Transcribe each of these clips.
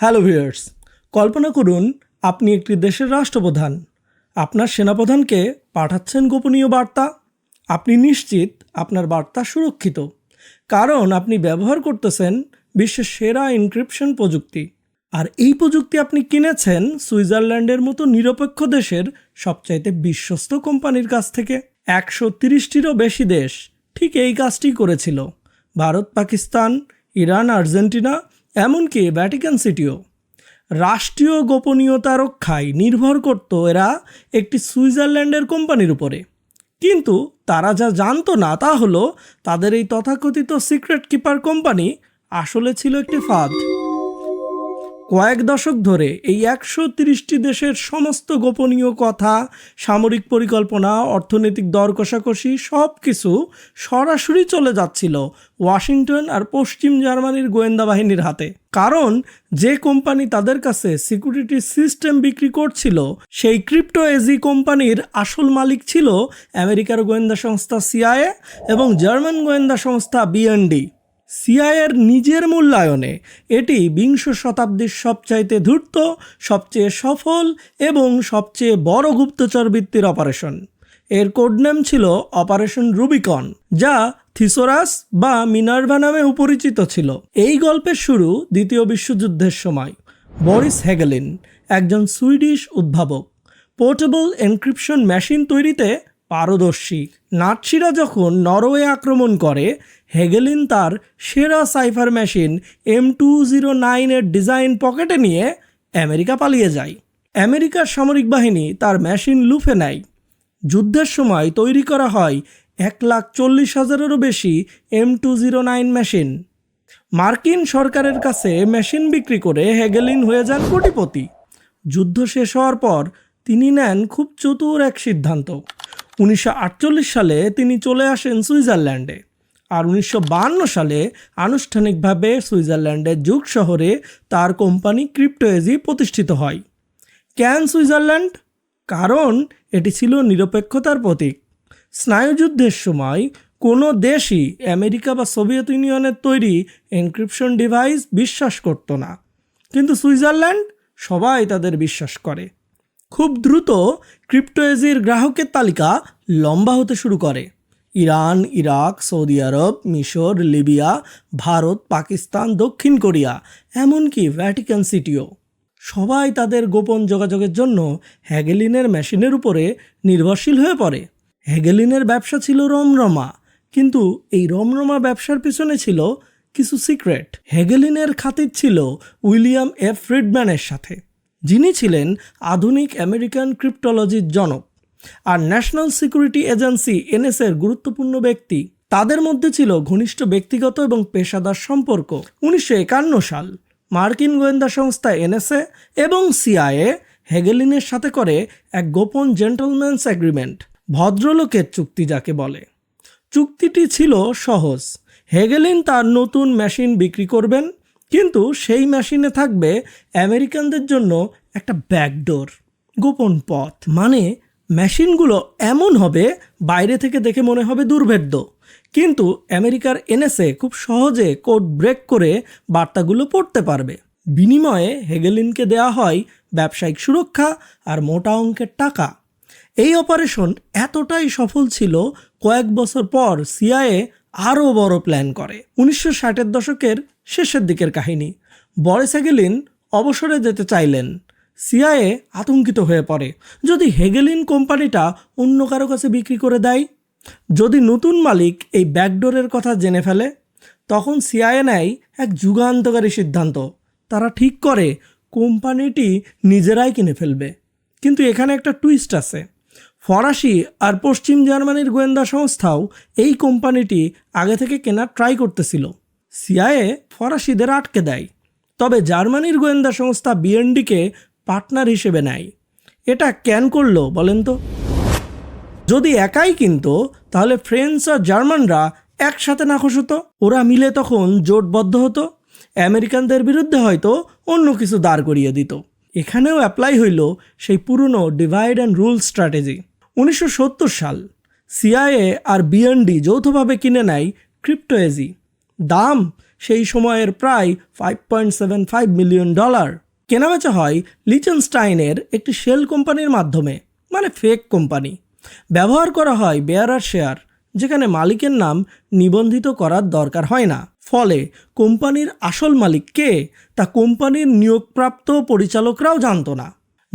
Hello viewers, কল্পনা করুন আপনি একটি দেশের রাষ্ট্রপ্রধান। আপনার সেনাপ্রধানকে পাঠাচ্ছেন গোপনীয় বার্তা। আপনি নিশ্চিত আপনার বার্তা সুরক্ষিত, কারণ আপনি ব্যবহার করতেছেন বিশ্বের সেরা এনক্রিপশন প্রযুক্তি। আর এই প্রযুক্তি আপনি কিনেছেন সুইজারল্যান্ডের মতো নিরপেক্ষ দেশের সবচাইতে বিশ্বস্ত কোম্পানির কাছ থেকে। একশো তিরিশটিরও বেশি দেশ ঠিক এই কাজটি করেছিল। ভারত, পাকিস্তান, ইরান, আর্জেন্টিনা এমনকি ভ্যাটিকান সিটিও রাষ্ট্রীয় গোপনীয়তা রক্ষায় নির্ভর করত এরা একটি সুইজারল্যান্ডের কোম্পানির উপরে। কিন্তু তারা যা জানতো না তা হলো, তাদের এই তথাকথিত সিক্রেট কিপার কোম্পানি আসলে ছিল একটি ফাঁদ। কয়েক দশক ধরে এই একশো তিরিশটি দেশের সমস্ত গোপনীয় কথা, সামরিক পরিকল্পনা, অর্থনৈতিক দর কষাকষি সব কিছু সরাসরি চলে যাচ্ছিল ওয়াশিংটন আর পশ্চিম জার্মানির গোয়েন্দা বাহিনীর হাতে। কারণ যে কোম্পানি তাদের কাছে সিকিউরিটি সিস্টেম বিক্রি করছিল, সেই ক্রিপ্টো এজি কোম্পানির আসল মালিক ছিল আমেরিকার গোয়েন্দা সংস্থা সিআইএ এবং জার্মান গোয়েন্দা সংস্থা বিএনডি। সিআইয়ের নিজের মূল্যায়নে এটি বিংশ শতাব্দীর সবচাইতে ধূর্ত, সবচেয়ে সফল এবং সবচেয়ে বড় গুপ্তচর বৃত্তির অপারেশন। এর কোডনেম ছিল অপারেশন রুবিকন, যা থিসোরাস বা মিনার্ভা নামে উপরিচিত ছিল। এই গল্পের শুরু দ্বিতীয় বিশ্বযুদ্ধের সময়। বরিস হেগেলিন, একজন সুইডিশ উদ্ভাবক। পোর্টেবল এনক্রিপশন মেশিন তৈরিতে পারদর্শী। নাৎসিরা যখন নরওয়ে আক্রমণ করে, হেগেলিন তার সেরা cipher machine M two zero নাইনের ডিজাইন পকেটে নিয়ে আমেরিকা পালিয়ে যায়। আমেরিকার সামরিক বাহিনী তার মেশিন লুফে নেয়। যুদ্ধের সময় তৈরি করা হয় এক লাখ চল্লিশ হাজারেরও বেশি M two zero nine machine. মার্কিন সরকারের কাছে মেশিন বিক্রি করে হেগেলিন হয়ে যান কোটিপতি। যুদ্ধ শেষ হওয়ার পর তিনি নেন খুব চতুর এক সিদ্ধান্ত। উনিশশো আটচল্লিশ সালে তিনি চলে আসেন সুইজারল্যান্ডে আর উনিশশো সালে আনুষ্ঠানিকভাবে সুইজারল্যান্ডের যুগ শহরে তার কোম্পানি ক্রিপ্টোএজি প্রতিষ্ঠিত হয়। ক্যান সুইজারল্যান্ড? কারণ এটি ছিল নিরপেক্ষতার প্রতীক। স্নায়ুযুদ্ধের সময় কোনো দেশই আমেরিকা বা সোভিয়েত ইউনিয়নের তৈরি এনক্রিপশন ডিভাইস বিশ্বাস করতো না। কিন্তু সুইজারল্যান্ড সবাই তাদের বিশ্বাস করে। খুব দ্রুত ক্রিপ্টোএজির গ্রাহকের তালিকা লম্বা হতে শুরু করে। ইরান, ইরাক, সৌদি আরব, মিশর, লিবিয়া, ভারত, পাকিস্তান, দক্ষিণ কোরিয়া, এমনকি ভ্যাটিকান সিটিও। সবাই তাদের গোপন যোগাযোগের জন্য হ্যাগেলিনের মেশিনের উপরে নির্ভরশীল হয়ে পড়ে। হ্যাগেলিনের ব্যবসা ছিল রমরমা, কিন্তু এই রমরমা ব্যবসার পিছনে ছিল কিছু সিক্রেট। হেগেলিনের খাতির ছিল উইলিয়াম এফ ফ্রিডম্যানের সাথে। যিনি ছিলেন আধুনিক আমেরিকান ক্রিপ্টোলজির জনক আর ন্যাশনাল সিকিউরিটি এজেন্সি এনএসএর গুরুত্বপূর্ণ ব্যক্তি। তাদের মধ্যে ছিল ঘনিষ্ঠ ব্যক্তিগত এবং পেশাদার সম্পর্ক। উনিশশো একান্ন সাল মার্কিন গোয়েন্দা সংস্থা এনএসএ এবং সিআইএ হেগেলিনের সাথে করে এক গোপন জেন্টলম্যানস এগ্রিমেন্ট ভদ্রলোকের চুক্তি যাকে বলে। চুক্তিটি ছিল সহজ। হেগেলিন তার নতুন মেশিন বিক্রি করবেন কিন্তু সেই মেশিনে থাকবে আমেরিকানদের জন্য একটা ব্যাকডোর, গোপন পথ। মানে মেশিনগুলো এমন হবে, বাইরে থেকে দেখে মনে হবে দুর্ভেদ্য। কিন্তু আমেরিকার এনএসএ খুব সহজে কোড ব্রেক করে বার্তাগুলো পড়তে পারবে। বিনিময়ে হেগেলিনকে দেওয়া হয় ব্যবসায়িক সুরক্ষা আর মোটা অঙ্কের টাকা। এই অপারেশন এতটাই সফল ছিল, কয়েক বছর পর সিআইএ আরও বড় প্ল্যান করে। উনিশশো ষাটের দশকের শেষের দিকের কাহিনী। বরেস হেগেলিন অবসরে যেতে চাইলেন। সিআইএ আতঙ্কিত হয়ে পড়ে। যদি হেগেলিন কোম্পানিটা অন্য কারও কাছে বিক্রি করে দেয়, যদি নতুন মালিক এই ব্যাকডোরের কথা জেনে ফেলে, তখন সিআইএ নেয় এক যুগান্তকারী সিদ্ধান্ত। তারা ঠিক করে, কোম্পানিটি নিজেরাই কিনে ফেলবে। কিন্তু এখানে একটা টুইস্ট আছে। ফরাসি আর পশ্চিম জার্মানির গোয়েন্দা সংস্থাও এই কোম্পানিটি আগে থেকে কেনার ট্রাই করতেছিল। সিআইএ ফরাসিদের আটকে দেয়। তবে জার্মানির গোয়েন্দা সংস্থা বিএনডিকে পার্টনার হিসেবে নেয়। এটা কেন করল বলেন তো? যদি একাই কিনতো, তাহলে ফ্রেঞ্চ আর জার্মানরা একসাথে নাখোশ হতো? ওরা মিলে তখন জোটবদ্ধ হতো। আমেরিকানদের বিরুদ্ধে হয়তো অন্য কিছু দাঁড় করিয়ে দিত। এখানেও অ্যাপ্লাই হইল সেই পুরনো ডিভাইড অ্যান্ড রুল স্ট্র্যাটেজি। উনিশশো সত্তর সাল সিআইএ আর বিএনডি যৌথভাবে কিনে নেয় ক্রিপ্টোএজি দাম সেই সময়ের প্রায় five point seven five million dollar কেনাবেচা হয় লিচেনস্টাইনের একটি শেল কোম্পানির মাধ্যমে মানে ফেক কোম্পানি। ব্যবহার করা হয় বেয়ারার শেয়ার, যেখানে মালিকের নাম নিবন্ধিত করার দরকার হয় না। ফলে কোম্পানির আসল মালিক কে তা কোম্পানির নিয়োগপ্রাপ্ত পরিচালকরাও জানত না।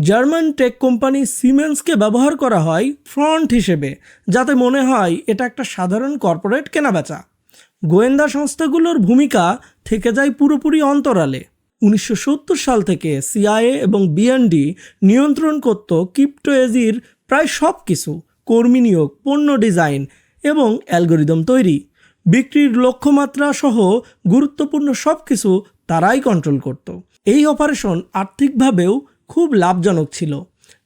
জার্মান টেক কোম্পানি সিমেন্সকে ব্যবহার করা হয় ফ্রন্ট হিসেবে, যাতে মনে হয় এটা একটা সাধারণ কর্পোরেট কেনাবেচা। গোয়েন্দা সংস্থাগুলোর ভূমিকা থেকে যায় পুরোপুরি অন্তরালে। উনিশশো সত্তর সাল থেকে সিআইএ এবং বিএনডি নিয়ন্ত্রণ করত ক্রিপ্টোএজির প্রায় সব কিছু কর্মী নিয়োগ, পণ্য ডিজাইন এবং অ্যালগোরিদম তৈরি। বিক্রির লক্ষ্যমাত্রা সহ গুরুত্বপূর্ণ সব কিছু তারাই কন্ট্রোল করত। এই অপারেশন আর্থিকভাবেও খুব লাভজনক ছিল।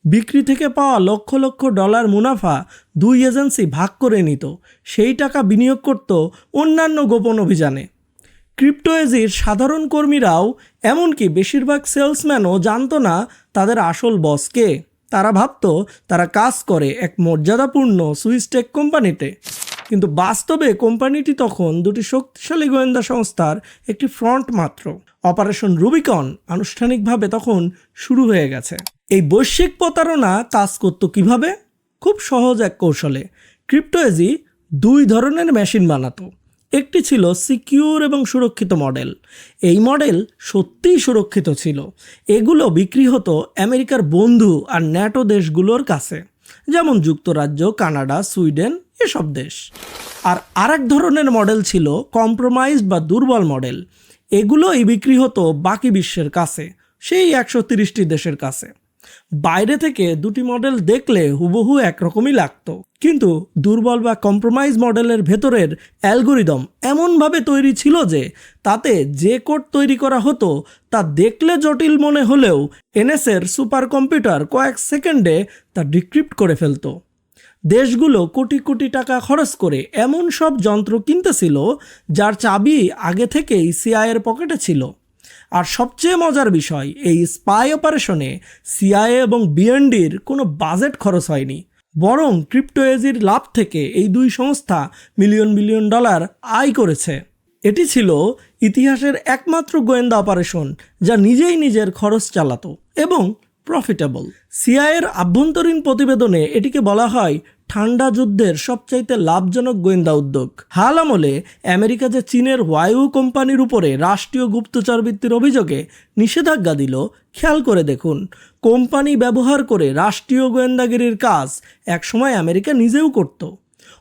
বিক্রি থেকে পাওয়া লক্ষ লক্ষ ডলার মুনাফা দুই এজেন্সি ভাগ করে নিত। সেই টাকা বিনিয়োগ করত অন্যান্য গোপন অভিযানে। ক্রিপ্টোএজির সাধারণ কর্মীরাও এমনকি বেশিরভাগ সেলসম্যানও জানতো না তাদের আসল বসকে। তারা ভাবত তারা কাজ করে এক মর্যাদাপূর্ণ সুইস টেক কোম্পানিতে। কিন্তু বাস্তবে কোম্পানিটি তখন দুটি শক্তিশালী গোয়েন্দা সংস্থার একটি ফ্রন্ট মাত্র। অপারেশন রুবিকন আনুষ্ঠানিকভাবে তখন শুরু হয়ে গেছে। এই বৈশ্বিক প্রতারণা কাজ করত কীভাবে? খুব সহজ এক কৌশলে। ক্রিপ্টোএজি দুই ধরনের মেশিন বানাতো। একটি ছিল সিকিউর এবং সুরক্ষিত মডেল। এই মডেল সত্যিই সুরক্ষিত ছিল। এগুলো বিক্রি হতো আমেরিকার বন্ধু আর ন্যাটো দেশগুলোর কাছে। যেমন যুক্তরাজ্য, কানাডা, সুইডেন এসব দেশ। আর আরেক ধরনের মডেল ছিল কম্প্রোমাইজড বা দুর্বল মডেল এগুলোই বিক্রি হতো বাকি বিশ্বের কাছে, সেই একশো তিরিশটি দেশের কাছে। বাইরে থেকে দুটি মডেল দেখলে হুবহু একরকমই লাগতো। কিন্তু দুর্বল বা কম্প্রোমাইজ মডেলের ভেতরের অ্যালগোরিদম এমনভাবে তৈরি ছিল যে, তাতে যে কোড তৈরি করা হতো, তা দেখলে জটিল মনে হলেও এনএসের সুপার কম্পিউটার কয়েক সেকেন্ডে তা ডিক্রিপ্ট করে ফেলতো। দেশগুলো কোটি কোটি টাকা খরচ করে এমন সব যন্ত্র কিনতেছিল, যার চাবি আগে থেকেই সিআইয়ের পকেটে ছিল। আর সবচেয়ে মজার বিষয়, এই স্পাই অপারেশনে সিআইএ এবং বিএনডির কোনো বাজেট খরচ হয়নি। বরং ক্রিপ্টোএজির লাভ থেকে এই দুই সংস্থা মিলিয়ন মিলিয়ন ডলার আয় করেছে। এটি ছিল ইতিহাসের একমাত্র গোয়েন্দা অপারেশন, যা নিজেই নিজের খরচ চালাতো। এবং প্রফিটেবল সিআইয়ের আভ্যন্তরীণ প্রতিবেদনে এটিকে বলা হয় ঠান্ডা যুদ্ধের সবচাইতে লাভজনক গোয়েন্দা উদ্যোগ। হাল আমলে, আমেরিকা যে চীনের ওয়ায়ু কোম্পানির উপরে রাষ্ট্রীয় গুপ্তচর বৃত্তির অভিযোগে নিষেধাজ্ঞা দিল, খেয়াল করে দেখুন। কোম্পানি ব্যবহার করে রাষ্ট্রীয় গোয়েন্দাগিরির কাজ একসময় আমেরিকা নিজেও করত।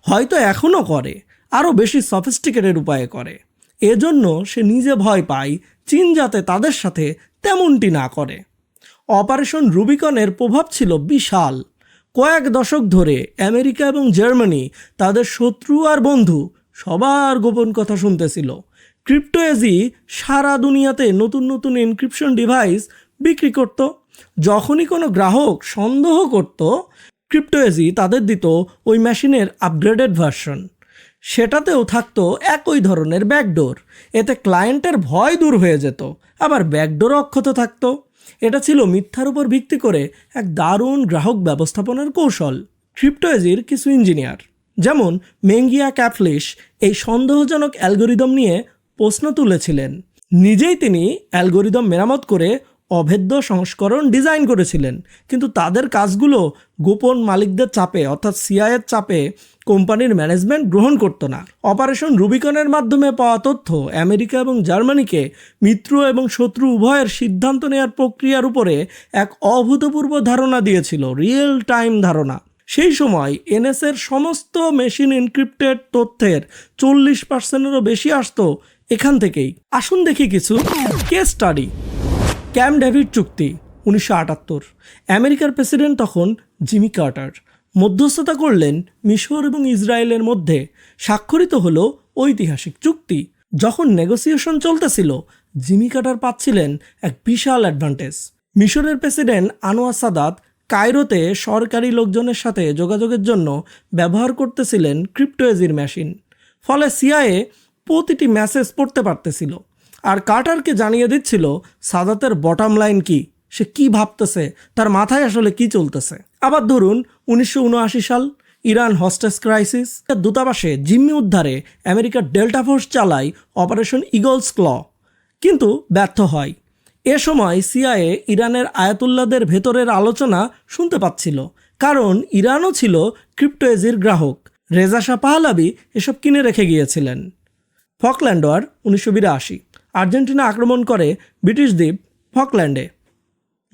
হয়তো এখনও করে, আরও বেশি সফিস্টিকেটেড উপায়ে করে। এজন্য সে নিজে ভয় পায়, চীন যাতে তাদের সাথে তেমনটি না করে। অপারেশন রুবিকনের প্রভাব ছিল বিশাল। কয়েক দশক ধরে আমেরিকা এবং জার্মানি তাদের শত্রু আর বন্ধু সবার গোপন কথা শুনতেছিল। ক্রিপ্টোএজি সারা দুনিয়াতে নতুন নতুন এনক্রিপশন ডিভাইস বিক্রি করত। যখনই কোনো গ্রাহক সন্দেহ করত, ক্রিপ্টোএজি তাদের দিত ওই মেশিনের আপগ্রেডেড ভার্সন সেটাতেও থাকতো একই ধরনের ব্যাকডোর এতে ক্লায়েন্টের ভয় দূর হয়ে যেত, আবার ব্যাকডোরও অক্ষত থাকতো। এটা ছিল মিথ্যার উপর ভিত্তি করে এক দারুণ গ্রাহক ব্যবস্থাপনার কৌশল ক্রিপ্টোয়েজির কিছু ইঞ্জিনিয়ার। যেমন মেঙ্গিয়া ক্যাফলিশ এই সন্দেহজনক অ্যালগোরিদম নিয়ে প্রশ্ন তুলেছিলেন। নিজেই তিনি অ্যালগোরিদম মেরামত করে অভেদ্য সংস্করণ ডিজাইন করেছিলেন। কিন্তু তাদের কাজগুলো গোপন মালিকদের চাপে, অর্থাৎ সিআইয়ের চাপে কোম্পানির ম্যানেজমেন্ট গ্রহণ করতো না। অপারেশন রুবিকনের মাধ্যমে পাওয়া তথ্য আমেরিকা এবং জার্মানিকে মিত্র এবং শত্রু উভয়ের সিদ্ধান্ত নেওয়ার প্রক্রিয়ার উপরে এক অভূতপূর্ব ধারণা দিয়েছিল রিয়েল টাইম ধারণা। সেই সময় এনএসের সমস্ত মেশিন এনক্রিপ্টেড তথ্যের চল্লিশ পার্সেন্টেরও বেশি আসতো এখান থেকেই। আসুন দেখি কিছু কেস স্টাডি। ক্যাম ডেভিড চুক্তি, উনিশশো আটাত্তর। আমেরিকার প্রেসিডেন্ট তখন জিমি কার্টার। মধ্যস্থতা করলেন মিশর এবং ইসরায়েলের মধ্যে স্বাক্ষরিত হলো ঐতিহাসিক চুক্তি, যখন নেগোসিয়েশন চলতেছিল, জিমি কাটার পাচ্ছিলেন এক বিশাল অ্যাডভান্টেজ মিশরের প্রেসিডেন্ট আনোয়ার সাদাত কায়রোতে সরকারি লোকজনের সাথে যোগাযোগের জন্য ব্যবহার করতেছিলেন ক্রিপ্টোএজির মেশিন ফলে সিআইএ প্রতিটি মেসেজ পড়তে পারতেছিল। আর কার্টারকে জানিয়ে দিচ্ছিল, সাদাতের বটম লাইন কি? সে কি ভাবতেছে? তার মাথায় আসলে কি চলতেছে? আবার ধরুন, উনিশশো উনআশি সাল, ইরান হস্টেস ক্রাইসিস দূতাবাসে জিম্মি উদ্ধারে আমেরিকার ডেল্টা ফোর্স চালায় অপারেশন ইগলস ক্ল কিন্তু ব্যর্থ হয়। এ সময় সিআইএ ইরানের আয়াতুল্লাদের ভেতরের আলোচনা শুনতে পাচ্ছিল। কারণ ইরানও ছিল ক্রিপ্টোয়েজির গ্রাহক। রেজা শাহ পাহলাবি এসব কিনে রেখে গিয়েছিলেন। ফকল্যান্ড ওয়ার উনিশশো বিরাশি। আর্জেন্টিনা আক্রমণ করে ব্রিটিশ দ্বীপ ফকল্যান্ডে।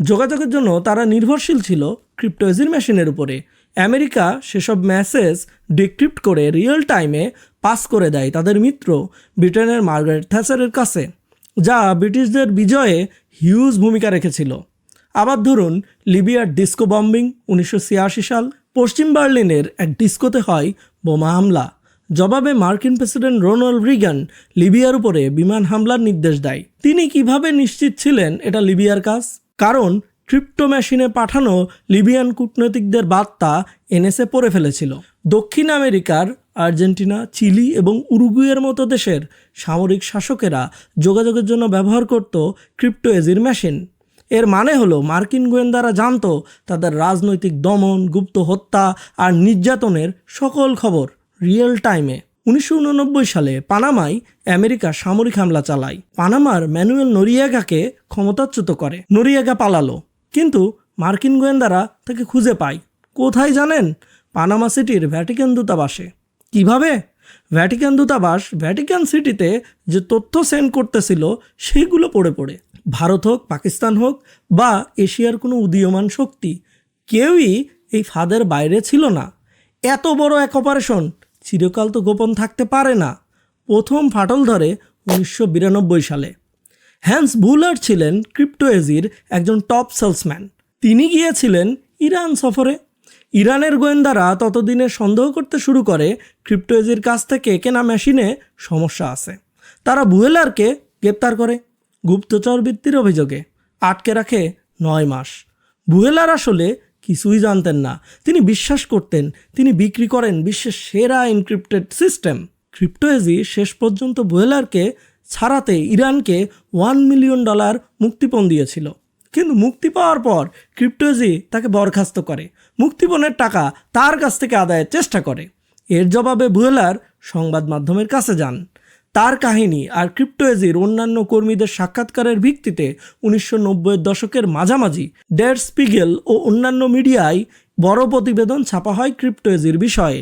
যোগাযোগের জন্য তারা নির্ভরশীল ছিল ক্রিপ্টোয়েজির মেশিনের উপরে। আমেরিকা সেসব মেসেজ ডিক্রিপ্ট করে রিয়েল টাইমে পাস করে দেয় তাদের মিত্র ব্রিটেনের মার্গারেট থ্যাচারের কাছে, যা ব্রিটিশদের বিজয়ে হিউজ ভূমিকা রেখেছিল। আবার ধরুন, লিবিয়ার ডিস্কো বম্বিং উনিশশো ছিয়াশি সাল পশ্চিম বার্লিনের এক ডিস্কোতে হয় বোমা হামলা। জবাবে মার্কিন প্রেসিডেন্ট রোনাল্ড রিগান লিবিয়ার উপরে বিমান হামলার নির্দেশ দেয়। তিনি কীভাবে নিশ্চিত ছিলেন এটা লিবিয়ার কাজ? কারণ ক্রিপ্টো মেশিনে পাঠানো লিবিয়ান কূটনৈতিকদের বার্তা এনএসএ পড়ে ফেলেছিল। দক্ষিণ আমেরিকার আর্জেন্টিনা, চিলি এবং উরুগুয়ের মতো দেশের সামরিক শাসকেরা যোগাযোগের জন্য ব্যবহার করত ক্রিপ্টো এজির মেশিন। এর মানে হলো মার্কিন গোয়েন্দারা জানত তাদের রাজনৈতিক দমন, গুপ্ত হত্যা আর নির্যাতনের সকল খবর রিয়েল টাইমে। উনিশশো উননব্বই সালে পানামায় আমেরিকা সামরিক হামলা চালায়। পানামার ম্যানুয়েল নরিয়াগাকে ক্ষমতাচ্যুত করে। নরিয়াগা পালালো, কিন্তু মার্কিন গোয়েন্দারা তাকে খুঁজে পায়। কোথায় জানেন? পানামা সিটির ভ্যাটিকান দূতাবাসে। কীভাবে? ভ্যাটিকান দূতাবাস ভ্যাটিকান সিটিতে যে তথ্য সেন্ড করতেছিল, সেইগুলো পড়ে পড়ে। ভারত হোক, পাকিস্তান হোক, বা এশিয়ার কোনো উদীয়মান শক্তি, কেউই এই ফাঁদের বাইরে ছিল না। এত বড় এক অপারেশন চিরকাল তো গোপন থাকতে পারে না। প্রথম ফাটল ধরে উনিশশো বিরানব্বই সালে। হ্যান্স বুলার ছিলেন ক্রিপ্টোয়েজির একজন টপ সেলসম্যান। তিনি গিয়েছিলেন ইরান সফরে। ইরানের গোয়েন্দারা ততদিনে সন্দেহ করতে শুরু করে ক্রিপ্টোয়েজির কাছ থেকে কেনা মেশিনে সমস্যা আছে। তারা বুয়েলারকে গ্রেপ্তার করে গুপ্তচর বৃত্তির অভিযোগে। আটকে রাখে নয় মাস। বুয়েলার আসলে কিছুই জানতেন না। তিনি বিশ্বাস করতেন, তিনি বিক্রি করেন বিশ্বের সেরা এনক্রিপ্টেড সিস্টেম ক্রিপ্টোয়েজি শেষ পর্যন্ত বুয়েলারকে ছাড়াতে ইরানকে ওয়ান মিলিয়ন ডলার মুক্তিপণ দিয়েছিল। কিন্তু মুক্তি পাওয়ার পর ক্রিপ্টোজি তাকে বরখাস্ত করে। মুক্তিপণের টাকা তার কাছ থেকে আদায়ের চেষ্টা করে। এর জবাবে বুয়েলার সংবাদ মাধ্যমের কাছে যান। তার কাহিনী আর ক্রিপ্টোয়েজির অন্যান্য কর্মীদের সাক্ষাৎকারের ভিত্তিতে উনিশশো নব্বইয়ের দশকের মাঝামাঝি ডেড স্পিগেল ও অন্যান্য মিডিয়ায় বড় প্রতিবেদন ছাপা হয় ক্রিপ্টোয়েজির বিষয়ে।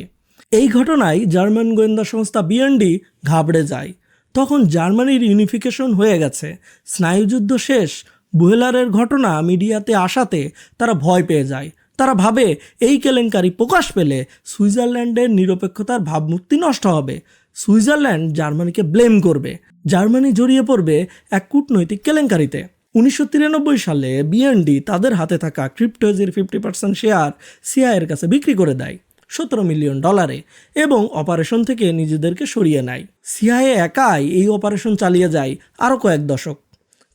এই ঘটনায় জার্মান গোয়েন্দা সংস্থা বিএনডি ঘাবড়ে যায়। তখন জার্মানির ইউনিফিকেশন হয়ে গেছে। স্নায়ুযুদ্ধ শেষ, বুহেলারের ঘটনা মিডিয়াতে আসাতে তারা ভয় পেয়ে যায়। তারা ভাবে, এই কেলেঙ্কারি প্রকাশ পেলে সুইজারল্যান্ডের নিরপেক্ষতার ভাবমূর্তি নষ্ট হবে। সুইজারল্যান্ড জার্মানিকে ব্লেম করবে। জার্মানি জড়িয়ে পড়বে এক কূটনৈতিক কেলেঙ্কারিতে। উনিশশো তিরানব্বই সালে বিএনডি তাদের হাতে থাকা ক্রিপ্টোজের ফিফটি পার্সেন্ট শেয়ার সিআইয়ের কাছে বিক্রি করে দেয় সতেরো মিলিয়ন ডলারে এবং অপারেশন থেকে নিজেদেরকে সরিয়ে নেয়। সিআইএ একাই এই অপারেশন চালিয়ে যায় আরও কয়েক দশক।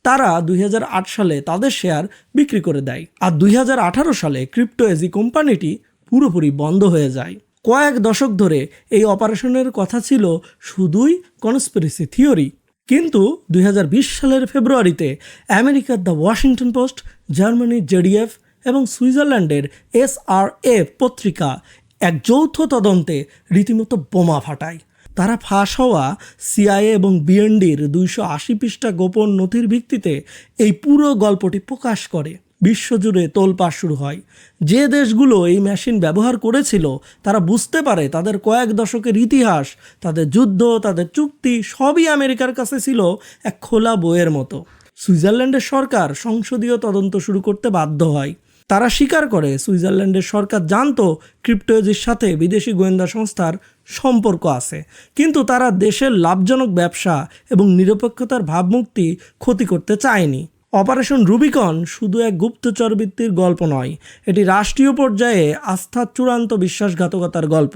তারা দুই হাজার আট সালে তাদের শেয়ার বিক্রি করে দেয়। আর দুই হাজার আঠারো সালে ক্রিপ্টো এজি কোম্পানিটি পুরোপুরি বন্ধ হয়ে যায়। কয়েক দশক ধরে এই অপারেশনের কথা ছিল শুধুই কনস্পিরেসি থিওরি কিন্তু দুই হাজার বিশ সালের ফেব্রুয়ারিতে আমেরিকার দ্য ওয়াশিংটন পোস্ট, জার্মানির জেডিএফ এবং সুইজারল্যান্ডের এস আর এসআরএফ পত্রিকা এক যৌথ তদন্তে রীতিমতো বোমা ফাটায়। তারা ফাঁস হওয়া সিআইএ এবং বিএনডির দুইশো আশি পৃষ্ঠা গোপন নথির ভিত্তিতে এই পুরো গল্পটি প্রকাশ করে। বিশ্বজুড়ে তোলপাড় শুরু হয়। যে দেশগুলো এই মেশিন ব্যবহার করেছিল, তারা বুঝতে পারে তাদের কয়েক দশকের ইতিহাস, তাদের যুদ্ধ, তাদের চুক্তি সবই আমেরিকার কাছে ছিল এক খোলা বইয়ের মতো। সুইজারল্যান্ডের সরকার সংসদীয় তদন্ত শুরু করতে বাধ্য হয়। তারা স্বীকার করে সুইজারল্যান্ডের সরকার জানতো ক্রিপ্টোয়েজির সাথে বিদেশি গোয়েন্দা সংস্থার সম্পর্ক আছে। কিন্তু তারা দেশের লাভজনক ব্যবসা এবং নিরপেক্ষতার ভাবমুক্তি ক্ষতি করতে চায়নি। অপারেশন রুবিকন শুধু এক গুপ্তচর বৃত্তির গল্প নয়, এটি রাষ্ট্রীয় পর্যায়ে আস্থার চূড়ান্ত বিশ্বাসঘাতকতার গল্প।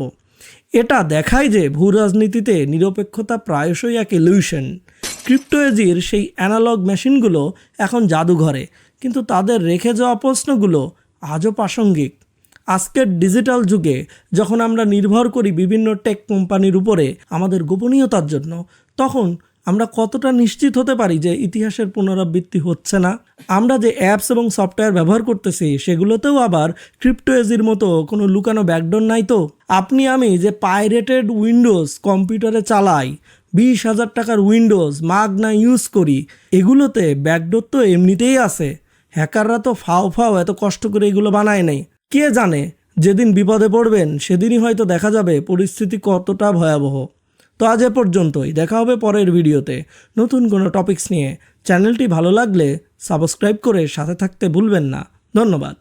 এটা দেখায় যে ভূ রাজনীতিতে নিরপেক্ষতা প্রায়শই এক ইলিউশন ক্রিপ্টোয়েজির সেই অ্যানালগ মেশিনগুলো এখন জাদুঘরে, কিন্তু তাদের রেখে যাওয়া প্রশ্নগুলো আজও প্রাসঙ্গিক। আজকের ডিজিটাল যুগে যখন আমরা নির্ভর করি বিভিন্ন টেক কোম্পানির উপরে আমাদের গোপনীয়তার জন্য, তখন আমরা কতটা নিশ্চিত হতে পারি যে ইতিহাসের পুনরাবৃত্তি হচ্ছে না? আমরা যে অ্যাপস এবং সফটওয়্যার ব্যবহার করতেছি, সেগুলোতেও আবার ক্রিপ্টো এজির মতো কোনো লুকানো ব্যাকডোর নাই তো? আপনি, আমি যে পাইরেটেড উইন্ডোজ কম্পিউটারে চালাই, বিশ হাজার টাকার উইন্ডোজ, মাগনা ইউজ করি, এগুলোতে ব্যাকডোর তো এমনিতেই আছে। হ্যাকাররা তো ফাও ফাও এত কষ্ট করে এগুলো বানায় নেই। কে জানে, যেদিন বিপদে পড়বেন, সেদিনই হয়তো দেখা যাবে পরিস্থিতি কতটা ভয়াবহ। তো আজ এ পর্যন্তই। দেখা হবে পরের ভিডিওতে। নতুন কোনো টপিকস নিয়ে। চ্যানেলটি ভালো লাগলে সাবস্ক্রাইব করে সাথে থাকতে ভুলবেন না। ধন্যবাদ।